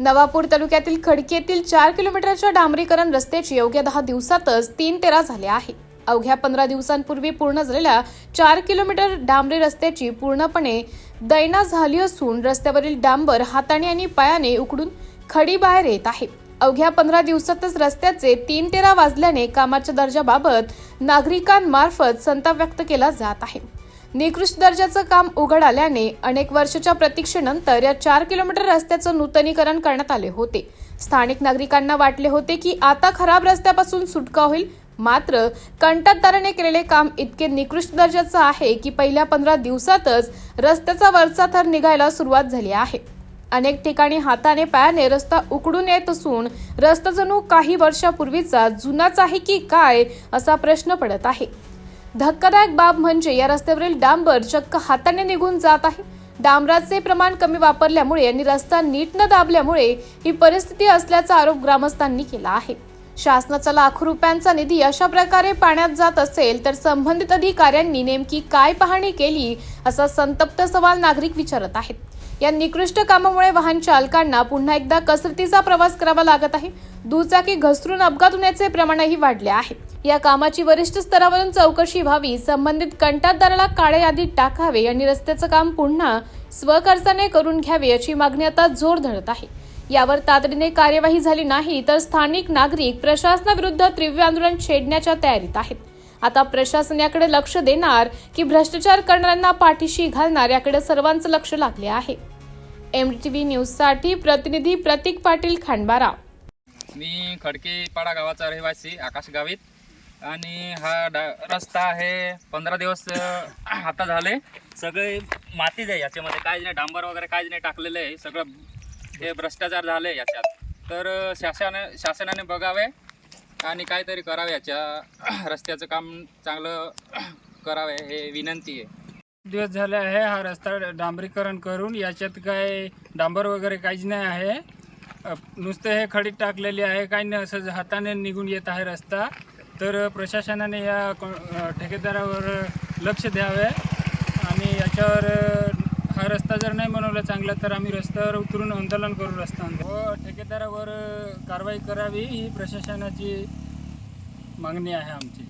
नवापूर तालुक्यातील खडकीतील चार किलोमीटरच्या डांबरीकरण रस्त्याची अवघ्या दहा दिवसातच तीन तेरा झाले आहे. अवघ्या पंधरा दिवसांपूर्वी पूर्ण झालेल्या चार किलोमीटर डांबरी रस्त्याची पूर्णपणे दैना झाली असून रस्त्यावरील डांबर हाताने आणि पायाने उकडून खडी बाहेर येत आहे. अवघ्या पंधरा दिवसातच रस्त्याचे तीन तेरा वाजल्याने कामाच्या दर्जाबाबत नागरिकांमार्फत संताप व्यक्त केला जात आहे. निकृष्ट दर्जाचं काम उघड आल्याने अनेक वर्षाच्या प्रतीक्षेनंतर या चार किलोमीटर रस्त्याचं नूतनीकरण करण्यात आले होते. स्थानिक नागरिकांना वाटले होते की आता खराब रस्त्यापासून सुटका होईल. मात्र कंटातदाराने केलेले काम इतके निकृष्ट दर्जाचं आहे की पहिल्या पंधरा दिवसातच रस्त्याचा वरचा थर निघायला सुरुवात झाली आहे. अनेक ठिकाणी हाताने पायाने रस्ता उकडून येत असून रस्ता जणू काही वर्षापूर्वीचा जुनाच आहे की काय असा प्रश्न पडत आहे. धक्कादायक बाब म्हणजे या रस्त्यावरील डांबर चक्क हाताने निघून जात आहे. डांबराचे प्रमाण कमी वापरल्यामुळे आणि रस्ता नीट न दाबल्यामुळे ही परिस्थिती असल्याचा आरोप ग्रामस्थांनी केला आहे. शासनाचा लाखो रुपयांचा निधी अशा प्रकारे पाण्यात जात असेल तर संबंधित अधिकाऱ्यांनी नेमकी काय पाहणी केली असा संतप्त सवाल नागरिक विचारत आहेत. या निकृष्ट कामामुळे वाहन चालकांना पुन्हा एकदा कसरतीचा प्रवास करावा लागत आहे. दुचाकी घसरून अपघात होण्याचे प्रमाणही वाढले आहे. या कामाची वरिष्ठ स्तरावरून चौकशी व्हावी संबंधित कंटातदाराला काळ्या यादीत टाकावे आणि रस्त्याचं काम पुन्हा स्वखर्चाने करून घ्यावे याची मागणी आता जोर धरत आहे. यावर तातडीने कार्यवाही झाली नाही तर स्थानिक नागरिक प्रशासनाविरुद्ध तीव्र आंदोलन छेडण्याच्या तयारीत आहेत. आता प्रशासन याकडे लक्ष देणार की भ्रष्टाचार करणाऱ्यांना पाठीशी घालणार याकडे सर्वांचं लक्ष लागले आहे. एम टी एमटीव्ही न्यूजसाठी प्रतिनिधी प्रतीक पाटील खांडबारा मी खडकेपाडा गावाचा रहिवासी आकाश गावित. आणि हा डा रस्ता आहे पंधरा दिवस आता झाले. सगळे मातीच आहे याच्यामध्ये. काहीच नाही डांबर वगैरे काहीच नाही टाकलेलं आहे. सगळं हे भ्रष्टाचार झाले याच्यात. तर शासन शासनाने बघावे. आणि काहीतरी करावे याच्या रस्त्याचं काम चांगलं करावे हे विनंती आहे. दिवस झाले आहे हा रस्ता डांबरीकरण करून याच्यात काय डांबर वगैरे काहीच नाही आहे. नुसतं नुसते हे खडीत टाकलेली आहे काही नाही असं हाताने निघून येत आहे रस्ता. तर प्रशासनाने या ठेकेदारावर लक्ष द्यावे. आणि याच्यावर हा रस्ता जर नाही बनवला चांगला तर आम्ही रस्त्यावर उतरून आंदोलन करू रस्ता व ठेकेदारावर कारवाई करावी ही प्रशासनाची मागणी आहे आमची.